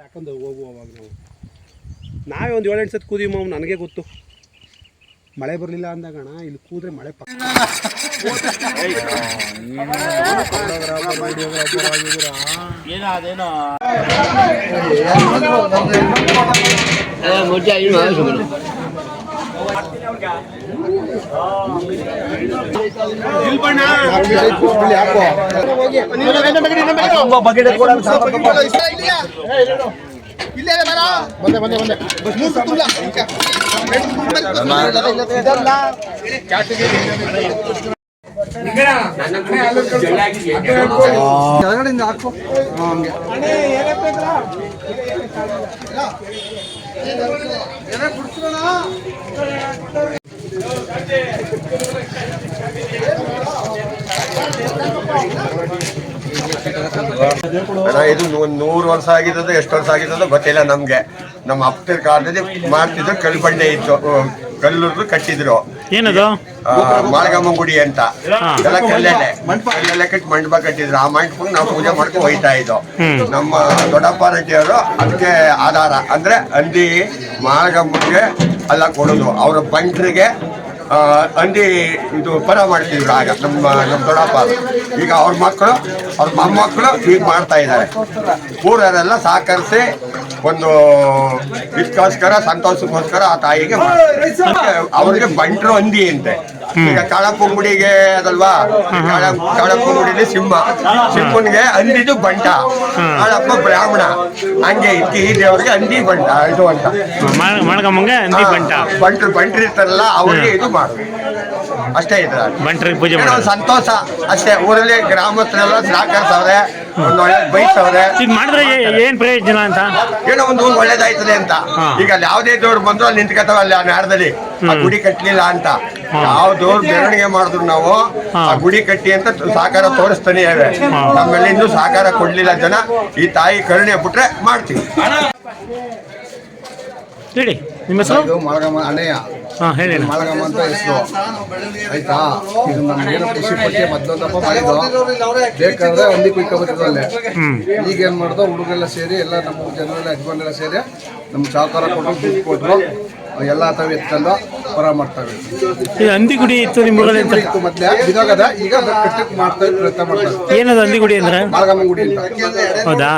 ಯಾಕಂದ್ರೆ ಹೋಗುವ ಅವಾಗ ನಾವು. ನಾವೇ ಒಂದು ಏಳೆಂಟು ಸತಿ ಕೂದಿ ಮಾವು ನನಗೆ ಗೊತ್ತು. ಮಳೆ ಬರಲಿಲ್ಲ ಅಂದಾಗಣ ಇಲ್ಲಿ ಕೂದ್ರೆ ಮಳೆ ಪಕ್ಕ ಇಲ್ಲೇ ಬರ ಬಂದೆ ಬಂದೆ ಬಂದೆ ಮೂರು ಕೆಳಗಡೆಯಿಂದ ಹಾಕೋ. ಹಂಗೆ. ಇದು ನೂರು ವರ್ಷ ಆಗಿದ್ದು ಎಷ್ಟು ವರ್ಷ ಆಗಿದ್ದು ಗೊತ್ತಿಲ್ಲ ನಮ್ಗೆ. ನಮ್ಮ ಅಪ್ಪ ಕಾಲದಲ್ಲಿ ಮಾಡ್ತಿದ್ರು ಕಲ್ಲು ಬಂಡೆ ಇತ್ತು. ಕಲ್ಲು ಕಲ್ಲುರ್ದು ಕಟ್ಟಿದ್ರು. ಏನದು? ಆ, ಮಾಳಗಮ್ಮ ಗುಡಿ ಅಂತ. ಎಲ್ಲ ಕಲ್ಲೆಲೆ. ಕಲ್ಲೆಲೆ ಕಟ್ಟಿ ಮಂಟಪ ಕಟ್ಟಿದ್ರು. ಆ ಮಂಟಪಕ್ಕೆ ನಾವು ಪೂಜೆ ಮಾಡ್ಕೊಂಡು ಹೋಯ್ತಾ ಇದ್ದೋ ನಮ್ಮ ದೊಡ್ಡಪ್ಪ ರೆಡ್ಡಿಯವರು ಅದಕ್ಕೆ ಆಧಾರ. ಅಂದ್ರೆ ಅಲ್ಲಿ ಮಾಳಗಮ್ಮಗೆ ಎಲ್ಲ ಕೊಡೋದು. ಅವ್ರ ಬಂಟ್ರಿಗೆ ಹಂದಿ ಇದು ಪರ ಮಾಡ್ತಿದ್ರು ಆಗ ನಮ್ಮ ನಮ್ಮ ದೊಡ್ಡಪ್ಪ. ಈಗ ಅವ್ರ ಮಕ್ಕಳು ಅವ್ರ ಮೊಮ್ಮಕ್ಕಳು ಈಗ ಮಾಡ್ತಾ ಇದ್ದಾರೆ. ಊರವರೆಲ್ಲ ಸಹಕರಿಸಿ ಒಂದು ಇದಕ್ಕೋಸ್ಕರ ಸಂತೋಷಕ್ಕೋಸ್ಕರ ಆ ತಾಯಿಗೆ ಅವ್ರಿಗೆ ಬಂಟರು ಅಂದಿ ಅಂತೆ. ಈಗ ಕಾಳಪ್ಪಂಗುಡಿಗೆ ಅದಲ್ವಾ? ಕಾಳ ಕಾಳಪ್ಪಂಗುಡಿಲಿ ಸಿಂಹ. ಸಿಂಹನ್ಗೆ ಹಂದಿದು ಬಂಟ. ಕಾಳಪ್ಪ ಬ್ರಾಹ್ಮಣ. ಹಂಗೆ ಇತ್ತು ಈ ದೇವರಿಗೆ ಅಂದಿ ಬಂಟ. ಇದು ಅಂತ ಮಣಗಮ್ಮಂಗೆ ಅಂದಿ ಬಂಟ. ಬಂಟ್ರು ಬಂಟ್ರು ಇರ್ತಾರಲ್ಲ ಅವ್ರಿಗೆ ಇದು ಮಾಡ. ಅಷ್ಟೇ ಇದ್ರ ಬಂಟ್ರಿಗೆ ಪೂಜೆ ಮಾಡೋದು. ಸಂತೋಷ. ಅಷ್ಟೇ ಊರಲ್ಲಿ ಗ್ರಾಮಸ್ಥರೆಲ್ಲ ಸಹಕರಿಸವ್ರೆ ಒಂದು ಒಳ್ಳೆ ಬೈಸವ್ರೆ ಇದು ಮಾಡಿದ್ರೆ ಏನ್ ಪ್ರಯೋಜನ ಅಂತ? ಏನೋ ಒಂದು ಒಳ್ಳೇದಾಯ್ತದೆ ಅಂತ. ಈಗ ಅಲ್ಲಿ ಯಾವುದೇ ದೇವ್ರು ಬಂದ್ರು ಅಲ್ಲಿ ನಿಂತ್ಕೊತಾವ ಅಲ್ಲಿ ಆ ನಾಡದಲ್ಲಿ ಆ ಗುಡಿ ಕಟ್ಟಲಿಲ್ಲ ಅಂತ. ಯಾವ ದೇವ್ರ ಮೆರವಣಿಗೆ ಮಾಡಿದ್ರು ನಾವು ಆ ಗುಡಿ ಕಟ್ಟಿ ಅಂತ ಸಹಕಾರ ತೋರಿಸ್ತಾನೆ ಇವೆ ನಮ್ಮಲ್ಲಿ ಇನ್ನೂ ಸಹಕಾರ ಕೊಡ್ಲಿಲ್ಲ ಜನ ಈ ತಾಯಿ ಕರುಣೆ ಬಿಟ್ರೆ ಮಾಡ್ತೀವಿ. ಹೇಳಿ ನಿಮ್ಮ ಹೆಸರು? ಇದು ಮಾಳಗಮ್ಮ ಅಣ್ಣಯ್ಯ. ಹಾ ಹೇಳಿ ಅಣ್ಣ. ಮಾಳಗಮ್ಮ ಅಂತ ಹೆಸರು. ಆಯ್ತಾ? ಇದು ನಮ್ಗೇನು ಖುಷಿ ಪಟ್ಟೆ ಮೊದ್ಲೊಂದಪ್ಪ ಮಾಡಿದ್ದು. ಬೇಕಾದ್ರೆ ಒಂದಿ ಕುಯ್ಕೊಬತ್ತಿದ್ರಲ್ಲೇ ಹ್ಮ್. ಈಗ ಏನ್ ಮಾಡ್ದೋ ಹುಡುಗರೆಲ್ಲ ಸೇರಿ ಎಲ್ಲ ನಮ್ಮ ಜನರೆಲ್ಲ ಯಜಮಾನೆಲ್ಲ ಸೇರಿ ನಮ್ಗೆ ಸಹಕಾರ ಕೊಟ್ಟು ದುಡ್ಡು ಕೊಟ್ಟರು ಎಲ್ಲ ತಾವು ಎತ್ಕೊಂಡು ಹೊರ ಮಾಡ್ತವೆ ಇದು ಹಂದಿ ಗುಡಿ ಇತ್ತು ನಿಮ್ಮ ಊರಲ್ಲಿ ಅಂತ? ಇತ್ತು ಮೊದ್ಲೇ. ಬಿದೋಗದ ಈಗ ಕಟ್ಟಕ್ಕೆ ಮಾಡ್ತಾ ಇದ್ರು ಪ್ರಯತ್ನ ಮಾಡ್ತಾರೆ ಏನದು ಅಂದಿಗುಡಿ ಅಂದ್ರೆ? ಮಾಳಗಮ್ಮ ಗುಡಿ ಅಂತ. ಹೌದಾ?